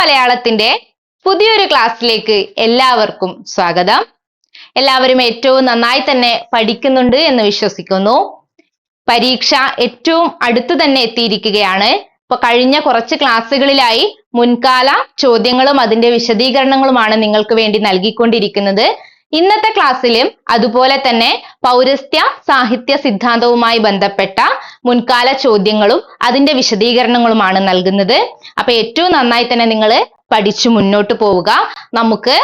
മലയാളത്തിന്റെ പുതിയൊരു ക്ലാസ്സിലേക്ക് എല്ലാവർക്കും സ്വാഗതം. എല്ലാവരും ഏറ്റവും നന്നായി തന്നെ പഠിക്കുന്നുണ്ട് എന്ന് വിശ്വസിക്കുന്നു. പരീക്ഷ ഏറ്റവും അടുത്തു തന്നെ എത്തിയിരിക്കുകയാണ്. ഇപ്പൊ കഴിഞ്ഞ കുറച്ച് ക്ലാസ്സുകളിലായി മുൻകാല ചോദ്യങ്ങളും അതിന്റെ വിശദീകരണങ്ങളുമാണ് നിങ്ങൾക്ക് വേണ്ടി നൽകിക്കൊണ്ടിരിക്കുന്നത്. ഇന്നത്തെ ക്ലാസ്സിലും അതുപോലെ തന്നെ പൗരസ്ത്യ സാഹിത്യ സിദ്ധാന്തവുമായി ബന്ധപ്പെട്ട മുൻകാല ചോദ്യങ്ങളും അതിന്റെ വിശദീകരണങ്ങളുമാണ് നൽകുന്നത്. അപ്പൊ ഏറ്റവും നന്നായി തന്നെ നിങ്ങൾ പഠിച്ചു മുന്നോട്ട് പോവുക. നമുക്ക്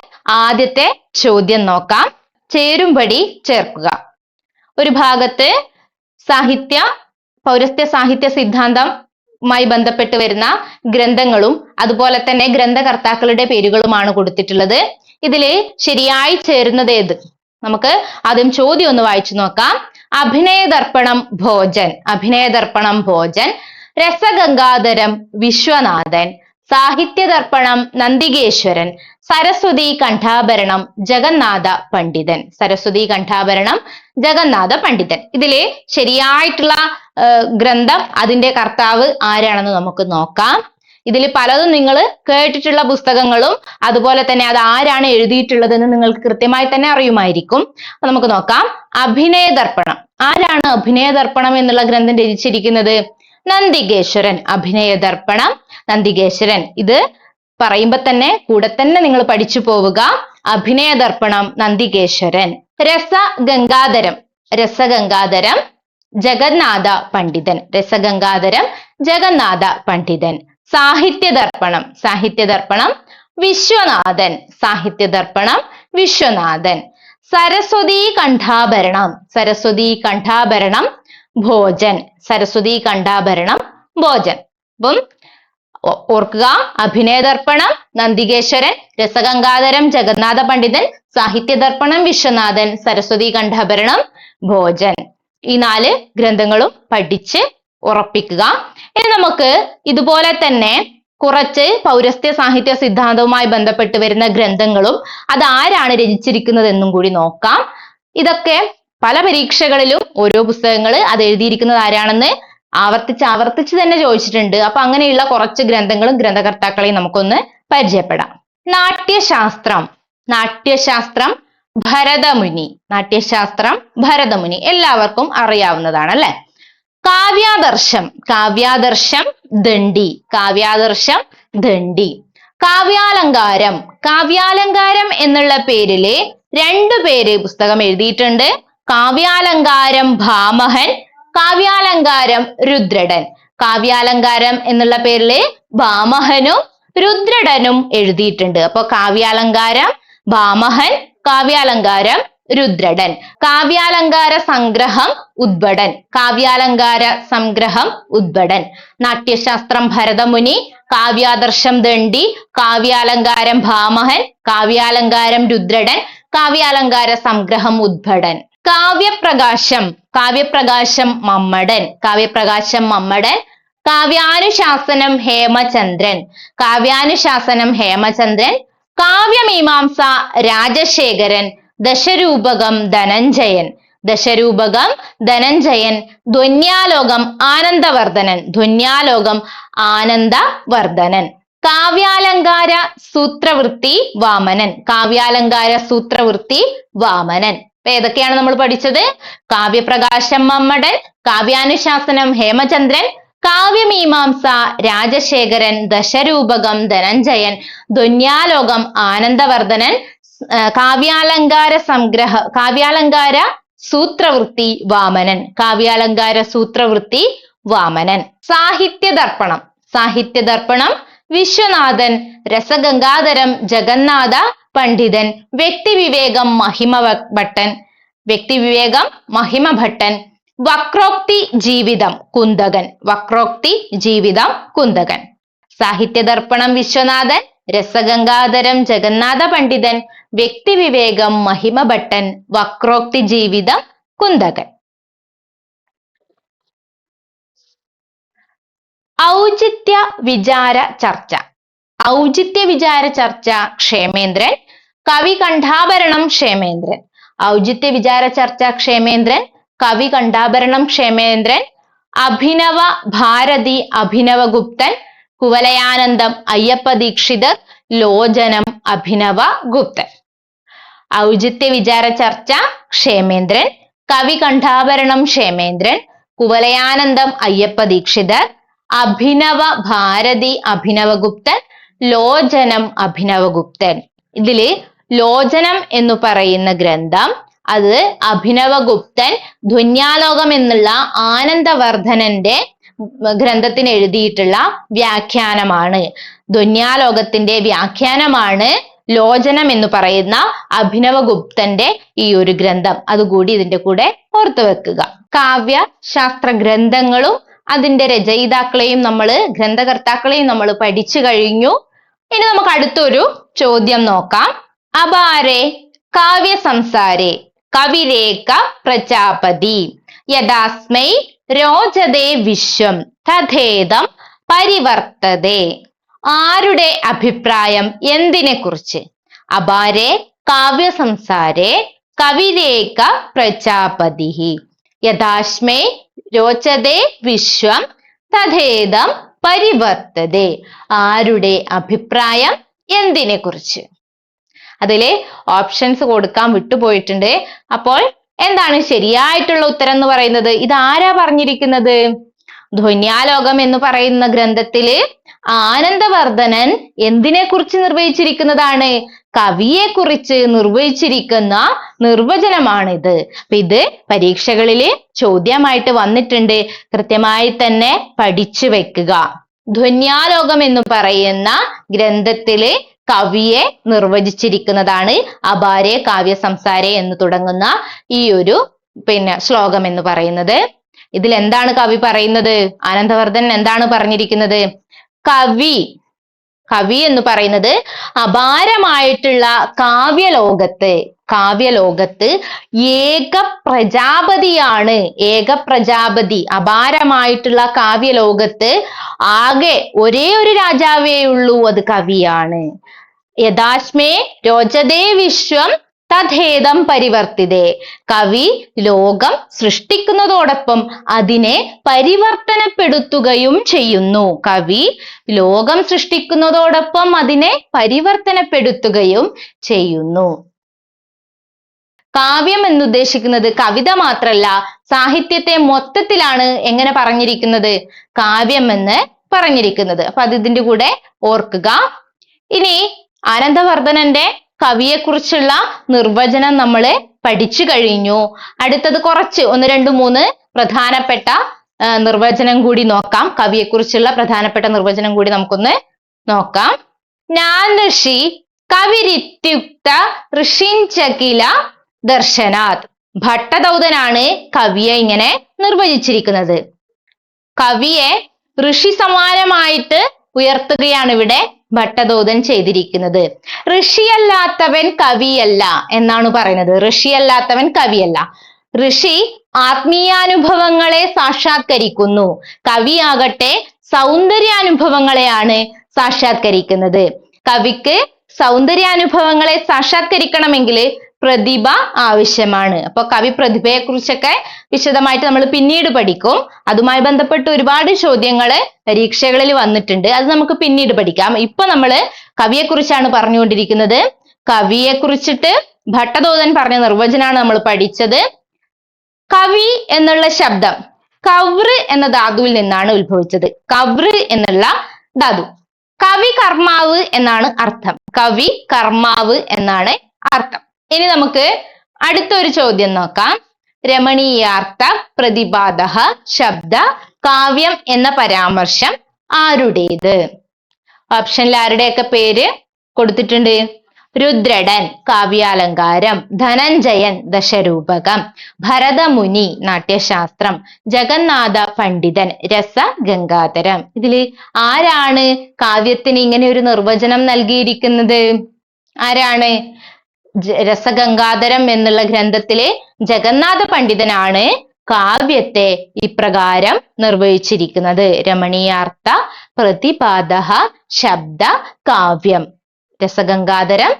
ആദ്യത്തെ ചോദ്യം നോക്കാം. ചേരുംപടി ചേർക്കുക. ഒരു ഭാഗത്ത് സാഹിത്യ പൗരസ്ത്യ സാഹിത്യ സിദ്ധാന്തവുമായി ബന്ധപ്പെട്ട് വരുന്ന ഗ്രന്ഥങ്ങളും അതുപോലെ തന്നെ ഗ്രന്ഥകർത്താക്കളുടെ പേരുകളുമാണ് കൊടുത്തിട്ടുള്ളത്. ഇതിൽ ശരിയായി ചേരുന്നത് ഏത്? നമുക്ക് ആദ്യം ചോദ്യം ഒന്ന് വായിച്ചു നോക്കാം. അഭിനയ ദർപ്പണം ഭോജൻ അഭിനയ ദർപ്പണം ഭോജൻ രസഗംഗാധരം വിശ്വനാഥൻ സാഹിത്യ ദർപ്പണം നന്ദികേശ്വരൻ സരസ്വതി കണ്ഠാഭരണം ജഗന്നാഥ പണ്ഡിതൻ. സരസ്വതി കണ്ഠാഭരണം ജഗന്നാഥ പണ്ഡിതൻ. ഇതിൽ ശരിയായിട്ടുള്ള ഗ്രന്ഥം അതിന്റെ കർത്താവ് ആരാണെന്ന് നമുക്ക് നോക്കാം. ഇതിൽ പലതും നിങ്ങൾ കേട്ടിട്ടുള്ള പുസ്തകങ്ങളും അതുപോലെ തന്നെ അത് ആരാണ് എഴുതിയിട്ടുള്ളതെന്ന് നിങ്ങൾക്ക് കൃത്യമായി തന്നെ അറിയുമായിരിക്കും. നമുക്ക് നോക്കാം. അഭിനയ ദർപ്പണം ആരാണ് അഭിനയ ദർപ്പണം എന്നുള്ള ഗ്രന്ഥം രചിച്ചിരിക്കുന്നത്? നന്ദികേശ്വരൻ. അഭിനയ ദർപ്പണം നന്ദികേശ്വരൻ. ഇത് പറയുമ്പോ തന്നെ കൂടെ തന്നെ നിങ്ങൾ പഠിച്ചു പോവുക. അഭിനയ ദർപ്പണം നന്ദികേശ്വരൻ രസഗംഗാധരം രസഗംഗാധരം ജഗന്നാഥ പണ്ഡിതൻ. രസഗംഗാധരം ജഗന്നാഥ പണ്ഡിതൻ. സാഹിത്യ ദർപ്പണം സാഹിത്യ ദർപ്പണം വിശ്വനാഥൻ. സാഹിത്യ ദർപ്പണം വിശ്വനാഥൻ. സരസ്വതി കണ്ഠാഭരണം സരസ്വതി കണ്ഠാഭരണം ഭോജൻ. സരസ്വതി കണ്ഠാഭരണം ഭോജൻ. അപ്പം ഓർക്കുക. അഭിനയദർപ്പണം നന്ദികേശ്വരൻ രസഗംഗാധരം ജഗന്നാഥ പണ്ഡിതൻ സാഹിത്യദർപ്പണം വിശ്വനാഥൻ സരസ്വതി കണ്ഠാഭരണം ഭോജൻ. ഈ നാല് ഗ്രന്ഥങ്ങളും പഠിച്ച് ഉറപ്പിക്കുക. ഇനി നമുക്ക് ഇതുപോലെ തന്നെ കുറച്ച് പൗരസ്ത്യ സാഹിത്യ സിദ്ധാന്തവുമായി ബന്ധപ്പെട്ട് വരുന്ന ഗ്രന്ഥങ്ങളും അത് ആരാണ് രചിച്ചിരിക്കുന്നത് എന്നും കൂടി നോക്കാം. ഇതൊക്കെ പല പരീക്ഷകളിലും ഓരോ പുസ്തകങ്ങൾ അത് എഴുതിയിരിക്കുന്നത് ആരാണെന്ന് ആവർത്തിച്ച് ആവർത്തിച്ച് തന്നെ ചോദിച്ചിട്ടുണ്ട്. അപ്പൊ അങ്ങനെയുള്ള കുറച്ച് ഗ്രന്ഥങ്ങളും ഗ്രന്ഥകർത്താക്കളെയും നമുക്കൊന്ന് പരിചയപ്പെടാം. നാട്യശാസ്ത്രം. നാട്യശാസ്ത്രം ഭരതമുനി. നാട്യശാസ്ത്രം ഭരതമുനി. എല്ലാവർക്കും അറിയാവുന്നതാണ് അല്ലെ? കാവ്യാദർശം. കാവ്യാദർശം ദണ്ഡി. കാവ്യാദർശം ദണ്ഡി. കാവ്യാലങ്കാരം. കാവ്യാലങ്കാരം എന്നുള്ള പേരിലെ രണ്ടു പേര് പുസ്തകം എഴുതിയിട്ടുണ്ട്. കാവ്യാലങ്കാരം ഭാമഹൻ കാവ്യാലങ്കാരം രുദ്രടൻ. കാവ്യാലങ്കാരം എന്നുള്ള പേരിൽ ഭാമഹനും രുദ്രടനും എഴുതിയിട്ടുണ്ട്. അപ്പൊ കാവ്യാലങ്കാരം ഭാമഹൻ കാവ്യാലങ്കാരം രുദ്രടൻ. കാവ്യാലങ്കാര സംഗ്രഹം ഉദ്ഭടൻ കാവ്യാലങ്കാര സംഗ്രഹം ഉദ്ഭടൻ നാട്യശാസ്ത്രം ഭരതമുനി കാവ്യാദർശം ദണ്ഡി കാവ്യാലങ്കാരം ഭാമഹൻ കാവ്യാലങ്കാരം രുദ്രടൻ കാവ്യാലങ്കാര സംഗ്രഹം ഉദ്ഭടൻ കാവ്യപ്രകാശം. കാവ്യപ്രകാശം മമ്മടൻ. കാവ്യപ്രകാശം മമ്മടൻ. കാവ്യാനുശാസനം ഹേമചന്ദ്രൻ. കാവ്യാനുശാസനം ഹേമചന്ദ്രൻ. കാവ്യമീമാംസ രാജശേഖരൻ. ദശരൂപകം ധനഞ്ജയൻ. ദശരൂപകം ധനഞ്ജയൻ. ധ്വന്യാലോകം ആനന്ദവർദ്ധനൻ. ധ്വന്യാലോകം ആനന്ദവർദ്ധനൻ. കാവ്യാലങ്കാര സൂത്രവൃത്തി വാമനൻ. കാവ്യാലങ്കാര സൂത്രവൃത്തി വാമനൻ. അപ്പൊ ഏതൊക്കെയാണ് നമ്മൾ പഠിച്ചത്? കാവ്യപ്രകാശം മമ്മടൻ കാവ്യാനുശാസനം ഹേമചന്ദ്രൻ കാവ്യമീമാംസ രാജശേഖരൻ ദശരൂപകം ധനഞ്ജയൻ ധന്യാലോകം ആനന്ദവർദ്ധനൻ കാവ്യാലങ്കാര സംഗ്രഹ കാവ്യാലങ്കാര സൂത്രവൃത്തി വാമനൻ കാവ്യാലങ്കാര സൂത്രവൃത്തി വാമനൻ. സാഹിത്യ ദർപ്പണം സാഹിത്യ ദർപ്പണം വിശ്വനാഥൻ രസഗംഗാധരം ജഗന്നാഥ പണ്ഡിതൻ വ്യക്തിവിവേകം മഹിമ ഭട്ടൻ വ്യക്തിവിവേകം മഹിമ ഭട്ടൻ വക്രോക്തി ജീവിതം കുന്തകൻ വക്രോക്തി ജീവിതം കുന്തകൻ. സാഹിത്യദർപ്പണം വിശ്വനാഥൻ രസഗംഗാധരം ജഗന്നാഥ പണ്ഡിതൻ വ്യക്തിവിവേകം മഹിമ ഭട്ടൻ വക്രോക്തി ജീവിതം കുന്തകൻ. ഔചിത്യ വിചാര ചർച്ച. ഔചിത്യ വിചാര ചർച്ച ക്ഷേമേന്ദ്രൻ കവി കണ്ഠാഭരണം ക്ഷേമേന്ദ്രൻ. ഔചിത്യ വിചാര ചർച്ച ക്ഷേമേന്ദ്രൻ കവി കണ്ഠാഭരണം ക്ഷേമേന്ദ്രൻ അഭിനവ ഭാരതി അഭിനവഗുപ്തൻ കുവലയാനന്ദം അയ്യപ്പ ദീക്ഷിതർ ലോചനം അഭിനവ ഗുപ്തൻ. ഔചിത്യ വിചാര ചർച്ച ക്ഷേമേന്ദ്രൻ കവി കണ്ഠാഭരണം ക്ഷേമേന്ദ്രൻ കുവലയാനന്ദം അയ്യപ്പ ദീക്ഷിതർ അഭിനവ ഭാരതി അഭിനവഗുപ്തൻ ലോചനം അഭിനവഗുപ്തൻ ഇതിൽ ലോചനം എന്ന് പറയുന്ന ഗ്രന്ഥം അത് അഭിനവഗുപ്തൻ ധ്വന്യാലോകം എന്നുള്ള ആനന്ദവർദ്ധനന്റെ ഗ്രന്ഥത്തിന് എഴുതിയിട്ടുള്ള വ്യാഖ്യാനമാണ്. ധ്വന്യാലോകത്തിന്റെ വ്യാഖ്യാനമാണ് ലോചനം എന്ന് പറയുന്ന അഭിനവഗുപ്തന്റെ ഈ ഒരു ഗ്രന്ഥം. അതുകൂടി ഇതിന്റെ കൂടെ ഓർത്തു വെക്കുക. കാവ്യ ശാസ്ത്ര ഗ്രന്ഥങ്ങളും അതിന്റെ രചയിതാക്കളെയും നമ്മൾ ഗ്രന്ഥകർത്താക്കളെയും നമ്മൾ പഠിച്ചു കഴിഞ്ഞു. ഇനി നമുക്ക് അടുത്തൊരു ചോദ്യം നോക്കാം. അപാരെ കാവ്യ സംസാരേ. കവിരേഖ പ്രജാപതി. യഥാസ്മൈ രോചതേ വിശ്വം. തഥേദം പരിവർത്തതേ. ആരുടെ അഭിപ്രായം എന്തിനെ കുറിച്ച് അപാരെ കാവ്യ സംസാരേ കവിരേഖ പ്രജാപതി യഥാശ്മേ രോചതേ വിശ്വം. തഥേദം പരിവർത്തതേ. ആരുടെ അഭിപ്രായം എന്തിനെ കുറിച്ച് അതിൽ ഓപ്ഷൻസ് കൊടുക്കാൻ വിട്ടുപോയിട്ടുണ്ട്. അപ്പോൾ എന്താണ് ശരിയായിട്ടുള്ള ഉത്തരം എന്ന് പറയുന്നത്? ഇത് ആരാ പറഞ്ഞിരിക്കുന്നത്? ധ്വന്യാലോകം എന്ന് പറയുന്ന ഗ്രന്ഥത്തിൽ ആനന്ദവർദ്ധനൻ എന്തിനെ കുറിച്ച് നിർവഹിച്ചിരിക്കുന്നതാണ്? കവിയെ കുറിച്ച് നിർവഹിച്ചിരിക്കുന്ന നിർവചനമാണിത്. അപ്പൊ ഇത് പരീക്ഷകളിൽ ചോദ്യമായിട്ട് വന്നിട്ടുണ്ട്. കൃത്യമായി തന്നെ പഠിച്ചു വെക്കുക. ധ്വന്യാലോകം എന്ന് പറയുന്ന ഗ്രന്ഥത്തിൽ കവിയെ നിർവചിച്ചിരിക്കുന്നതാണ് അപാരെ കാവ്യ സംസാരെ എന്ന് തുടങ്ങുന്ന ഈ ഒരു പിന്നെ ശ്ലോകം എന്ന് പറയുന്നത്. ഇതിൽ എന്താണ് കവി പറയുന്നത്? ആനന്ദവർദ്ധൻ എന്താണ് പറഞ്ഞിരിക്കുന്നത്? കവി കവി എന്ന് പറയുന്നത് അപാരമായിട്ടുള്ള കാവ്യലോകത്ത് കാവ്യലോകത്ത് ഏക പ്രജാപതിയാണ് ഏക പ്രജാപതി അപാരമായിട്ടുള്ള കാവ്യലോകത്ത് ആകെ ഒരേ ഒരു രാജാവേ ഉള്ളൂ അത് കവിയാണ്. യഥാശ്മേ രോചതേ വിശ്വം തഥേദം പരിവർത്തിതേ. കവി ലോകം സൃഷ്ടിക്കുന്നതോടൊപ്പം അതിനെ പരിവർത്തനപ്പെടുത്തുകയും ചെയ്യുന്നു. കവി ലോകം സൃഷ്ടിക്കുന്നതോടൊപ്പം അതിനെ പരിവർത്തനപ്പെടുത്തുകയും ചെയ്യുന്നു. കാവ്യം എന്നുദ്ദേശിക്കുന്നത് കവിത മാത്രല്ല സാഹിത്യത്തെ മൊത്തത്തിലാണ് എങ്ങനെ പറഞ്ഞിരിക്കുന്നത്? കാവ്യം എന്ന് പറഞ്ഞിരിക്കുന്നത്. അപ്പൊ അത് ഇതിന്റെ കൂടെ ഓർക്കുക. ഇനി ആനന്ദവർദ്ധനന്റെ കവിയെക്കുറിച്ചുള്ള നിർവചനം നമ്മൾ പഠിച്ചു കഴിഞ്ഞു. അടുത്തത് കുറച്ച് ഒന്ന് രണ്ട് മൂന്ന് പ്രധാനപ്പെട്ട നിർവചനം കൂടി നോക്കാം. കവിയെക്കുറിച്ചുള്ള പ്രധാനപ്പെട്ട നിർവചനം കൂടി നമുക്കൊന്ന് നോക്കാം. ഋഷി കവിരിത്യുക്ത ഋഷിഞ്ചകില ദർശനാത്. ഭട്ടദൗതനാണ് കവിയെ ഇങ്ങനെ നിർവചിച്ചിരിക്കുന്നത്. കവിയെ ഋഷി സമാനമായിട്ട് ഉയർത്തുകയാണ് ഇവിടെ ഭട്ടദൗതൻ ചെയ്തിരിക്കുന്നത്. ഋഷിയല്ലാത്തവൻ കവിയല്ല എന്നാണ് പറയുന്നത്. ഋഷിയല്ലാത്തവൻ കവിയല്ല. ഋഷി ആത്മീയാനുഭവങ്ങളെ സാക്ഷാത്കരിക്കുന്നു. കവിയാകട്ടെ സൗന്ദര്യാനുഭവങ്ങളെയാണ് സാക്ഷാത്കരിക്കുന്നത്. കവിക്ക് സൗന്ദര്യാനുഭവങ്ങളെ സാക്ഷാത്കരിക്കണമെങ്കിൽ പ്രതിഭ ആവശ്യമാണ്. അപ്പൊ കവി പ്രതിഭയെ കുറിച്ചൊക്കെ വിശദമായിട്ട് നമ്മൾ പിന്നീട് പഠിക്കും. അതുമായി ബന്ധപ്പെട്ട് ഒരുപാട് ചോദ്യങ്ങൾ പരീക്ഷകളിൽ വന്നിട്ടുണ്ട്. അത് നമുക്ക് പിന്നീട് പഠിക്കാം. ഇപ്പൊ നമ്മൾ കവിയെ കുറിച്ചാണ് പറഞ്ഞുകൊണ്ടിരിക്കുന്നത്. കവിയെ കുറിച്ചിട്ട് ഭട്ടതോതൻ പറഞ്ഞ നിർവചനമാണ് നമ്മൾ പഠിച്ചത്. കവി എന്നുള്ള ശബ്ദം കവ്റ് എന്ന ധാതുവിൽ നിന്നാണ് ഉത്ഭവിച്ചത്. കവ്റ് എന്നുള്ള ധാതു. കവി കർമാവ് എന്നാണ് അർത്ഥം. കവി കർമാവ് എന്നാണ് അർത്ഥം. ഇനി നമുക്ക് അടുത്തൊരു ചോദ്യം നോക്കാം. രമണീയാർത്ഥ പ്രതിപാദ ശബ്ദ കാവ്യം എന്ന പരാമർശം ആരുടേത്? ഓപ്ഷനിൽ ആരുടെയൊക്കെ പേര് കൊടുത്തിട്ടുണ്ട്? രുദ്രടൻ കാവ്യാലങ്കാരം ധനഞ്ജയൻ ദശരൂപകം ഭരതമുനി നാട്യശാസ്ത്രം ജഗന്നാഥ പണ്ഡിതൻ രസ ഗംഗാധരം ഇതിൽ ആരാണ് കാവ്യത്തിന് ഇങ്ങനെ ഒരു നിർവചനം നൽകിയിരിക്കുന്നത്? ആരാണ്? രസഗംഗാധരം എന്നുള്ള ഗ്രന്ഥത്തിലെ ജഗന്നാഥ പണ്ഡിതനാണ് കാവ്യത്തെ ഇപ്രകാരം നിർവഹിച്ചിരിക്കുന്നത്. രമണീയാർത്ഥ പ്രതിപാദ ശബ്ദ കാവ്യം. രസഗംഗാധരം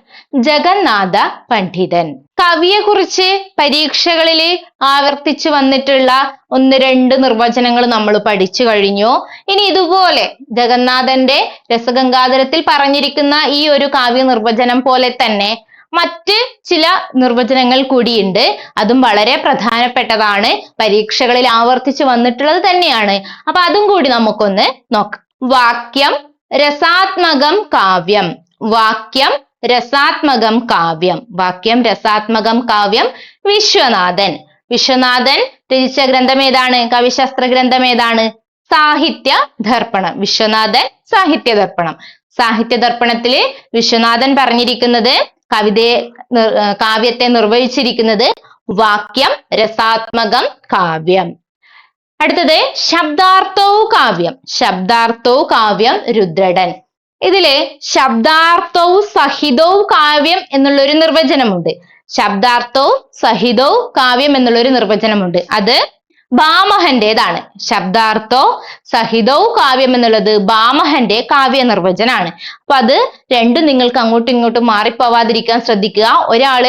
ജഗന്നാഥ പണ്ഡിതൻ. കവിയെ കുറിച്ച് പരീക്ഷകളിൽ ആവർത്തിച്ചു വന്നിട്ടുള്ള ഒന്ന് രണ്ട് നിർവചനങ്ങൾ നമ്മൾ പഠിച്ചു കഴിഞ്ഞു. ഇനി ഇതുപോലെ ജഗന്നാഥന്റെ രസഗംഗാധരത്തിൽ പറഞ്ഞിരിക്കുന്ന ഈ ഒരു കാവ്യ നിർവചനം പോലെ തന്നെ മറ്റ് ചില നിർവചനങ്ങൾ കൂടിയുണ്ട്. അതും വളരെ പ്രധാനപ്പെട്ടതാണ്. പരീക്ഷകളിൽ ആവർത്തിച്ചു വന്നിട്ടുള്ളത് തന്നെയാണ്. അപ്പൊ അതും കൂടി നമുക്കൊന്ന് നോക്കാം. വാക്യം രസാത്മകം കാവ്യം. വാക്യം രസാത്മകം കാവ്യം. വാക്യം രസാത്മകം കാവ്യം വിശ്വനാഥൻ. വിശ്വനാഥൻ രചിച്ച ഗ്രന്ഥം ഏതാണ്? കവിശാസ്ത്ര ഗ്രന്ഥം ഏതാണ്? സാഹിത്യ ദർപ്പണം. വിശ്വനാഥൻ സാഹിത്യ ദർപ്പണം. സാഹിത്യ ദർപ്പണത്തിൽ വിശ്വനാഥൻ പറഞ്ഞിരിക്കുന്നത് കവിതയെ കാവ്യത്തെ നിർവഹിച്ചിരിക്കുന്നത് വാക്യം രസാത്മകം കാവ്യം. അടുത്തത് ശബ്ദാർത്ഥവും കാവ്യം. ശബ്ദാർത്ഥവും കാവ്യം രുദ്രടൻ. ഇതിൽ ശബ്ദാർത്ഥവും സഹിതവും കാവ്യം എന്നുള്ള ഒരു നിർവചനമുണ്ട്. ശബ്ദാർത്ഥവും സഹിതവും കാവ്യം എന്നുള്ള ഒരു നിർവചനമുണ്ട്. അത് ഭാമഹന്റേതാണ് ശബ്ദാർത്ഥോ സഹിതവും കാവ്യം എന്നുള്ളത് ഭാമഹന്റെ കാവ്യ നിർവചനാണ് അപ്പൊ അത് രണ്ടും നിങ്ങൾക്ക് അങ്ങോട്ടും ഇങ്ങോട്ടും മാറിപ്പോവാതിരിക്കാൻ ശ്രദ്ധിക്കുക. ഒരാൾ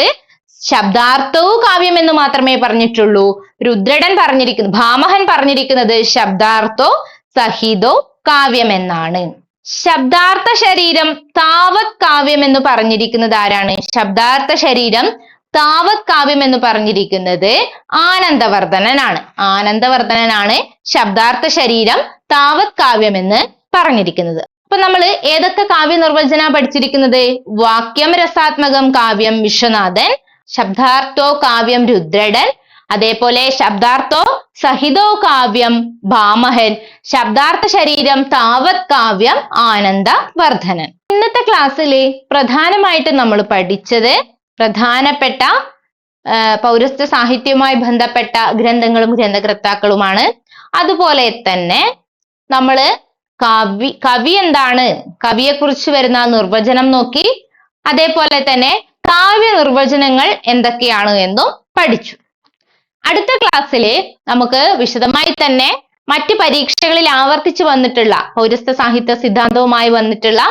ശബ്ദാർത്ഥവും കാവ്യം എന്ന് മാത്രമേ പറഞ്ഞിട്ടുള്ളൂ. രുദ്രടൻ പറഞ്ഞിരിക്കുന്നത് ഭാമഹൻ പറഞ്ഞിരിക്കുന്നത് ശബ്ദാർത്ഥോ സഹിതോ കാവ്യം എന്നാണ്. ശബ്ദാർത്ഥ ശരീരം താവത് കാവ്യം എന്ന് പറഞ്ഞിരിക്കുന്നത് ആരാണ്? ശബ്ദാർത്ഥ ശരീരം താവത് കാവ്യം എന്ന് പറഞ്ഞിരിക്കുന്നത് ആനന്ദവർദ്ധനനാണ്. ആനന്ദവർദ്ധനനാണ് ശബ്ദാർത്ഥ ശരീരം താവത് കാവ്യം എന്ന് പറഞ്ഞിരിക്കുന്നത്. അപ്പൊ നമ്മൾ ഏതൊക്കെ കാവ്യ നിർവചന പഠിച്ചിരിക്കുന്നത്? വാക്യം രസാത്മകം കാവ്യം വിശ്വനാഥൻ ശബ്ദാർത്ഥോ കാവ്യം രുദ്രടൻ അതേപോലെ ശബ്ദാർത്ഥോ സഹിതോ കാവ്യം ഭാമഹൻ ശബ്ദാർത്ഥ ശരീരം താവത് കാവ്യം ആനന്ദ വർദ്ധനൻ ഇന്നത്തെ ക്ലാസ്സിൽ പ്രധാനമായിട്ട് നമ്മൾ പഠിച്ചത് പ്രധാനപ്പെട്ട പൗരസ്ത്യ സാഹിത്യവുമായി ബന്ധപ്പെട്ട ഗ്രന്ഥങ്ങളും ഗ്രന്ഥകർത്താക്കളുമാണ്. അതുപോലെ തന്നെ നമ്മൾ കവി കവി എന്താണ്? കവിയെക്കുറിച്ച് വരുന്ന നിർവചനം നോക്കി. അതേപോലെ തന്നെ കാവ്യ നിർവചനങ്ങൾ എന്തൊക്കെയാണ് എന്നും പഠിച്ചു. അടുത്ത ക്ലാസ്സിൽ നമുക്ക് വിശദമായി തന്നെ മറ്റ് പരീക്ഷകളിൽ ആവർത്തിച്ചു വന്നിട്ടുള്ള പൗരസ്ത്യ സാഹിത്യ സിദ്ധാന്തവുമായി വന്നിട്ടുള്ള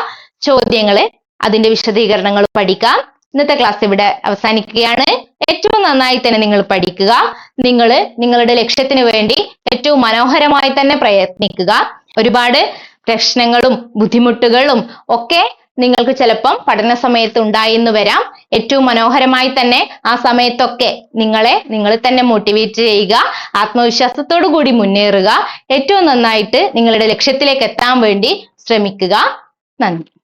ചോദ്യങ്ങൾ അതിന്റെ വിശദീകരണങ്ങൾ പഠിക്കാം. ഇന്നത്തെ ക്ലാസ് ഇവിടെ അവസാനിക്കുകയാണ്. ഏറ്റവും നന്നായി തന്നെ നിങ്ങൾ പഠിക്കുക. നിങ്ങൾ നിങ്ങളുടെ ലക്ഷ്യത്തിന് വേണ്ടി ഏറ്റവും മനോഹരമായി തന്നെ പ്രയത്നിക്കുക. ഒരുപാട് പ്രശ്നങ്ങളും ബുദ്ധിമുട്ടുകളും ഒക്കെ നിങ്ങൾക്ക് ചിലപ്പം പഠന സമയത്ത് ഉണ്ടായിന്ന് വരാം. ഏറ്റവും മനോഹരമായി തന്നെ ആ സമയത്തൊക്കെ നിങ്ങളെ നിങ്ങൾ തന്നെ മോട്ടിവേറ്റ് ചെയ്യുക. ആത്മവിശ്വാസത്തോടു കൂടി മുന്നേറുക. ഏറ്റവും നന്നായിട്ട് നിങ്ങളുടെ ലക്ഷ്യത്തിലേക്ക് എത്താൻ വേണ്ടി ശ്രമിക്കുക. നന്ദി.